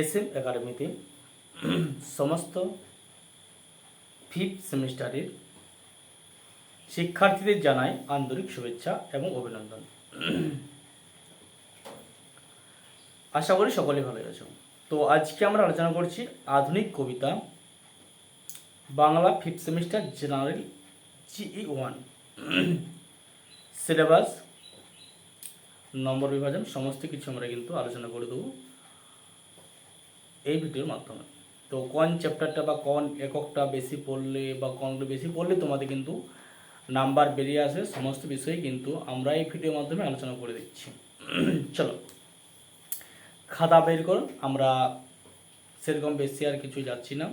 S M একাডেমিতে সমস্ত fifth সেমিস্টারের শিক্ষার্থীদের জানাই আন্তরিক শুভেচ্ছা এবং অভিনন্দন। আশা করি সকলে ভালো আছো। তো আজকে আমরা আলোচনা করছি আধুনিক কবিতা, Bangla fifth semester general GE one, syllabus, নম্বর বিভাজন, সমস্ত কিছু আমরা কিন্তু আলোচনা করে দেবো। এই ভিডিওর মাধ্যমে। তো কোন চ্যাপ্টারটা বা কোন এককটা বেশি পড়লে বা কোনটা বেশি পড়লে তোমাদের কিন্তু নাম্বার বেরিয়ে আসে, সমস্ত বিষয়ে কিন্তু আমরা এই ভিডিওর মাধ্যমে আলোচনা করে দিচ্ছি। চলো। খাতা বের কর, আমরা সেরকম বেশি আর কিছু যাচ্ছি না।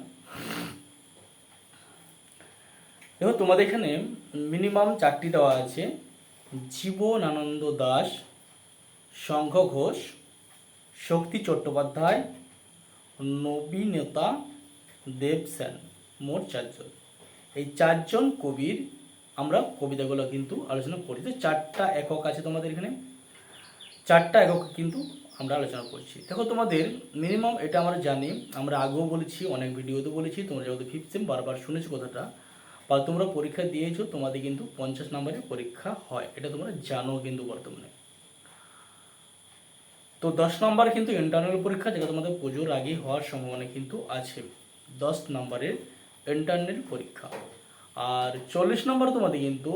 দেখো, তোমাদের এখানে মিনিমাম চারটি দেওয়া আছে। জীবনানন্দ দাস, শঙ্খ ঘোষ, শক্তি চট্টোপাধ্যায় নবীনতা দেব সেন, মোট চারজন। এই চারজন কবির আমরা কবিতাগুলো কিন্তু আলোচনা করি। তো চারটা একক আছে তোমাদের এখানে? চারটা একক কিন্তু আমরা আলোচনা করছি। দেখো তোমাদের মিনিমাম এটা আমরা জানি, আমরা আগেও বলেছি, অনেক ভিডিওতে বলেছি, তোমরা যেহেতু ফিফথ সেম বারবার শুনেছো কথাটা, বা তোমরা পরীক্ষা দিয়েছ, তোমাদের কিন্তু পঞ্চাশ নম্বরের পরীক্ষা হয়। এটা তোমরা জানো কিন্তু বর্তমানে। তো দশ নম্বর কিন্তু ইন্টারনাল পরীক্ষা, যেটা তোমাদের পুজোর আগে হওয়ার সম্ভাবনা কিন্তু আছে। দশ নম্বরের ইন্টারনাল পরীক্ষা। আর চল্লিশ নম্বর তোমাদের কিন্তু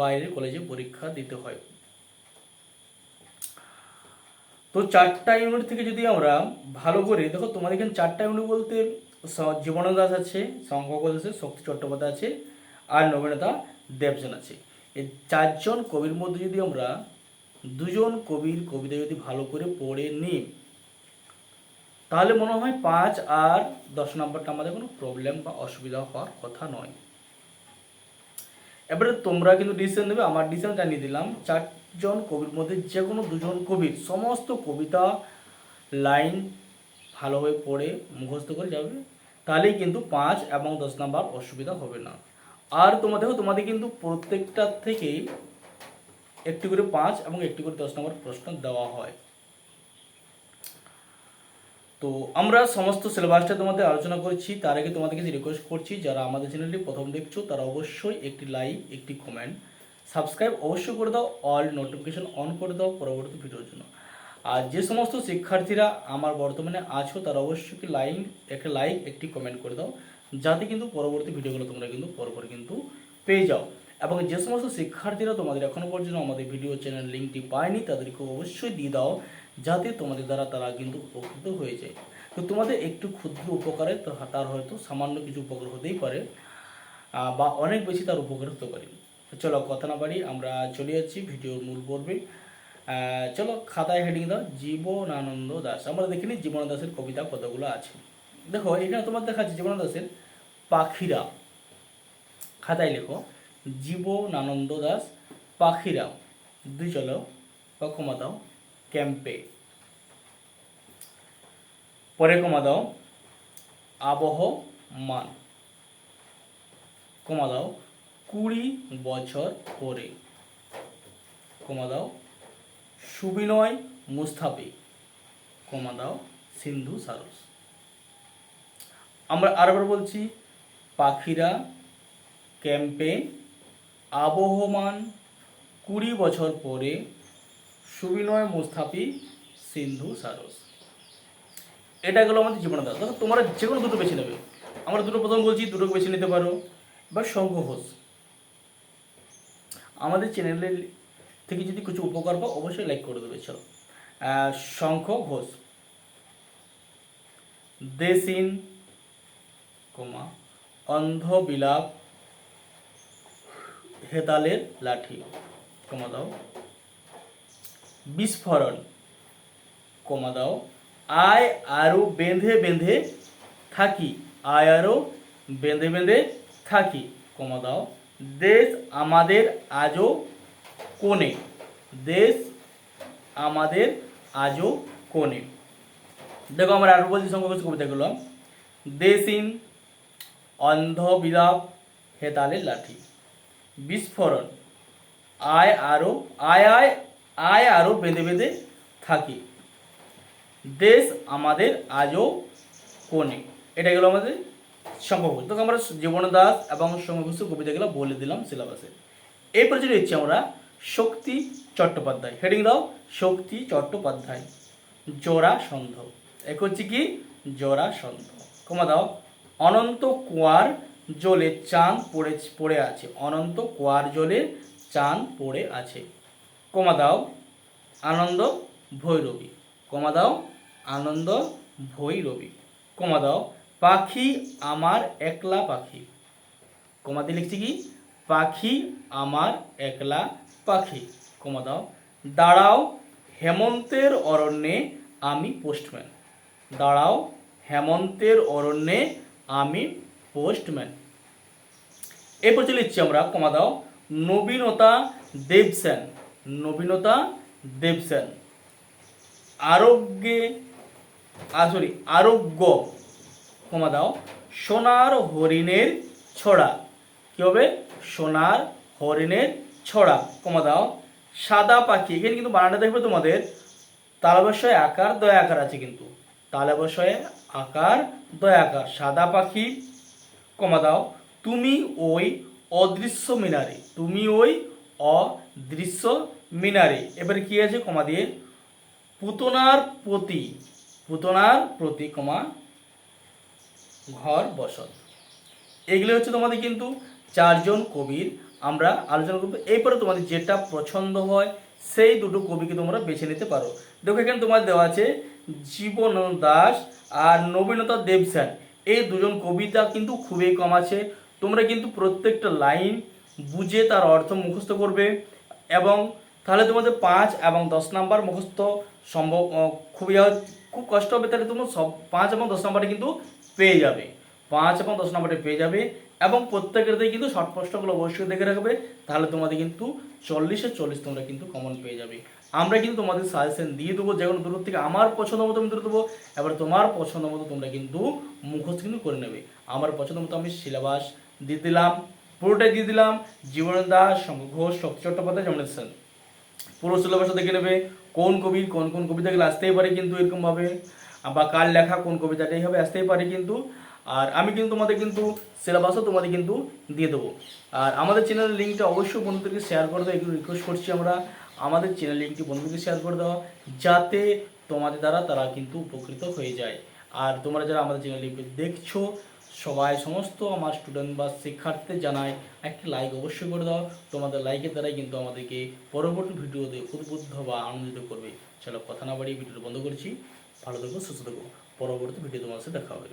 বাইরের কলেজে পরীক্ষা দিতে হয়। তো চারটা ইউনিট থেকে যদি আমরা ভালো করে, দেখো তোমাদের এখানে চারটা ইউনিট বলতে জীবন দাস আছে শঙ্কর আছে, শক্তি চট্টোপাধ্যায় আছে, আর নবীনতা দেবজন আছে। এই চারজন কবির মধ্যে যদি আমরা দুজন কবির কবিতা যদি ভালো করে পড়ে নিই, তাহলে মনে হয় পাঁচ আর দশ নম্বরটা আমাদের কোনো প্রবলেম বা অসুবিধা হওয়ার কথা নয়। এবারে তোমরা কিন্তু ডিসিশন দেবে আমার ডিসিশন জানিয়ে দিলাম, চারজন কবির মধ্যে যে কোনো দুজন কবির সমস্ত কবিতা লাইন ভালোভাবে পড়ে মুখস্থ করে যাবে, তাহলেই কিন্তু পাঁচ এবং দশ নাম্বার অসুবিধা হবে না। আর তোমাদের তোমাদের কিন্তু প্রত্যেকটা থেকেই একটি করে পাঁচ এবং একটি করে দশ নম্বর প্রশ্ন দেওয়া হয়। তো আমরা সমস্ত সিলেবাসটা তোমাদের আলোচনা করছি, তার আগে তোমাদের কাছে রিকোয়েস্ট করছি, যারা আমাদের চ্যানেলটি প্রথম দেখছ, তারা অবশ্যই একটি লাইক একটি কমেন্ট সাবস্ক্রাইব অবশ্যই করে দাও অল নোটিফিকেশন অন করে দাও পরবর্তী ভিডিওর জন্য। আর যে সমস্ত শিক্ষার্থীরা আমার বর্তমানে আছো, তারা অবশ্যই একটি লাইক একটা লাইক একটি কমেন্ট করে দাও, যাতে কিন্তু পরবর্তী ভিডিওগুলো তোমরা কিন্তু পরপর কিন্তু পেয়ে যাও। এবং যে সমস্ত শিক্ষার্থীরা তোমাদের এখনও পর্যন্ত আমাদের ভিডিও চ্যানেল লিঙ্কটি পায়নি, তাদেরকে অবশ্যই দিয়ে দাও, যাতে তোমাদের দ্বারা তারা কিন্তু উপকৃত হয়ে যায়। তো তোমাদের একটু ক্ষুদ্র উপকারে তার হয়তো সামান্য কিছু উপকার হতেই পারে বা অনেক বেশি তার উপকার হতে পারে। চলো কথা না বাড়ি আমরা চলে যাচ্ছি ভিডিওর মূল পর্বে। চলো খাতায় হেডিং দাও, জীবনানন্দ দাস। আমরা দেখিনি জীবনানন্দ দাসের কবিতা কতগুলো আছে। দেখো, এখানে তোমার দেখাচ্ছে জীবনানন্দ দাসের পাখিরা। খাতায় লেখো জীবনানন্দ দাস পাখিরাও দুই চলো বা কমা দাও, ক্যাম্পে। পরে কমা দাও আবহমান কমা দাও, কুড়ি বছর পরে। কমা দাও, সুবিনয় মুস্তাফি। কমা দাও, সিন্ধু সারস। আমরা আরেকবার বলছি, পাখিরা, ক্যাম্পে আবহমান কুড়ি বছর পরে সুবিনয় মুস্তাফি সিন্ধু সারস। এটা গেলো আমাদের জীবনানন্দ দেখো, তোমরা যে কোনো দুটো বেছে নেবে। আমরা দুটো প্রথম বলছি দুটো বেছে নিতে পারো। বা শঙ্খ ঘোষ। আমাদের চ্যানেলের থেকে যদি কিছু উপকার পাও, অবশ্যই লাইক করে দেবে। চলো। শঙ্খ ঘোষ। দেশিন কমা অন্ধ বিলাপ হেতালের লাঠি। কমা দাও। বিস্ফোরণ। কমা দাও। আয় আরও বেঁধে বেঁধে থাকি। আয় আরও বেঁধে বেঁধে থাকি। কমা দাও। দেশ আমাদের আজও কোণে। দেশ আমাদের আজও কোণে। দেখো আমরা আরও বলছি সংখ্যা কবিতাগুলো দেশিন অন্ধ হেতালের লাঠি। বিস্ফোরণ। আয় আরও, আয় আয় আয় আরও বেঁধে বেঁধে থাকি। দেশ আমাদের আজও কোণে। এটা গেলো আমাদের শঙ্কঘোষ তো আমরা জীবন দাস এবং শঙ্কঘোষ কবিতাগুলো বলে দিলাম সিলেবাসে এরপরে চলে যাচ্ছি আমরা শক্তি চট্টোপাধ্যায়। হেডিং দাও, শক্তি চট্টোপাধ্যায়, জোড়া সন্ধ। এক হচ্ছে কি? জোড়া সন্ধ। কমা দাও, অনন্ত কুয়ার জলে চাঁদ পড়ে পড়ে আছে। অনন্ত কুয়ার জলে চাঁদ পড়ে আছে। কমা দাও আনন্দ ভৈরবী। কমা দাও আনন্দ ভৈরবী। কমা দাও পাখি আমার একলা পাখি। কমাতে লিখছি কি? পাখি আমার একলা পাখি। কমা দাও দাঁড়াও হেমন্তের অরণ্যে আমি পোস্টম্যান। দাঁড়াও হেমন্তের অরণ্যে আমি পোস্টম্যান। এরপর চলে ইচ্ছি আমরা কমা দাও, নবীনতা দেবসেন নবীনতা দেবসেন। আরোগ্যে সরি আরোগ্য কমা দাও, সোনার হরিণের ছড়া। কি হবে? সোনার হরিণের ছড়া কমা দাও। সাদা পাখি, এখানে কিন্তু বানানটা দেখবে তোমাদের তালবশয় আকার, দয়া আকার আছে কিন্তু। তালবশয়ে আকার, দয়া আকার। সাদা পাখি কমা দাও। তুমি ওই অদৃশ্য মিনারে, তুমি ওই অদৃশ্য মিনারে। এবারে কি আছে কমা দিয়ে? পুতনার প্রতি পুতনার প্রতি কমা ঘর বসত। এগুলো হচ্ছে তোমাদের কিন্তু চারজন কবির। আমরা আলোচনা করব। এরপরে তোমাদের যেটা পছন্দ হয়, সেই দুটো কবিকে তোমরা বেছে নিতে পারো। দেখো এখানে তোমার দেওয়া আছে জীবন দাস আর নবীনতা দেবসেন এই দুজন কবিতা কিন্তু খুবই কম আছে। তোমরা কিন্তু প্রত্যেকটা লাইন বুঝে তার অর্থ মুখস্থ করবে এবং তাহলে তোমাদের পাঁচ এবং দশ নাম্বার মুখস্থ সম্ভব খুবই খুব কষ্ট হবে, তাহলে তোমরা সব পাঁচ এবং দশ নাম্বারে কিন্তু পেয়ে যাবে। পাঁচ এবং দশ নম্বরে পেয়ে যাবে এবং প্রত্যেকেরতেই কিন্তু শর্ট প্রশ্নগুলো অবশ্যই দেখে রাখবে। তাহলে তোমাদের কিন্তু চল্লিশে চল্লিশ তোমরা কিন্তু কমন পেয়ে যাবে। আমরা কিন্তু তোমাদের সাজেশন দিয়ে দেবো। যে কোনো দূর থেকে আমার পছন্দ মতো আমি দূরে দেবো, এবার তোমার পছন্দ মতো তোমরা কিন্তু মুখস্থ কিন্তু করে নেবে। আমার পছন্দ মতো আমি সিলেবাস দিয়ে দিলাম, পুরোটাই দিয়ে দিলাম। জীবন দাস ঘোষ, শক্তি চট্টোপাধ্যায় জমলেন পুরো সিলেবাসটা দেখে নেবে, কোন কবির কোন কোন কবিতা গেলে আসতেই পারে কিন্তু এরকমভাবে, বা কার লেখা কোন কবিতাটাই হবে আসতেই পারে কিন্তু। আর আমি কিন্তু তোমাদের কিন্তু সিলেবাসও তোমাদের কিন্তু দিয়ে দেবো। আর আমাদের চ্যানেলের লিঙ্কটা অবশ্যই বন্ধুদেরকে শেয়ার করে দেওয়া একটু রিকোয়েস্ট করছি আমরা। আমাদের চ্যানেল লিঙ্কটি বন্ধুদেরকে শেয়ার করে দেওয়া যাতে তোমাদের দ্বারা তারা কিন্তু উপকৃত হয়ে যায়। আর তোমরা যারা আমাদের চ্যানেল দেখছ, সবাই সমস্ত আমার স্টুডেন্ট বা শিক্ষার্থীদের জানাই একটি লাইক অবশ্যই করে দাও। তোমাদের লাইকের দ্বারাই কিন্তু আমাদেরকে পরবর্তী ভিডিওতে উদ্বুদ্ধ বা আনন্দিত করবে। চলো কথা না বাড়িয়ে ভিডিওটা বন্ধ করছি। ভালো থেকো, সুস্থ থেকো। পরবর্তী ভিডিও তোমার সাথে দেখা হবে।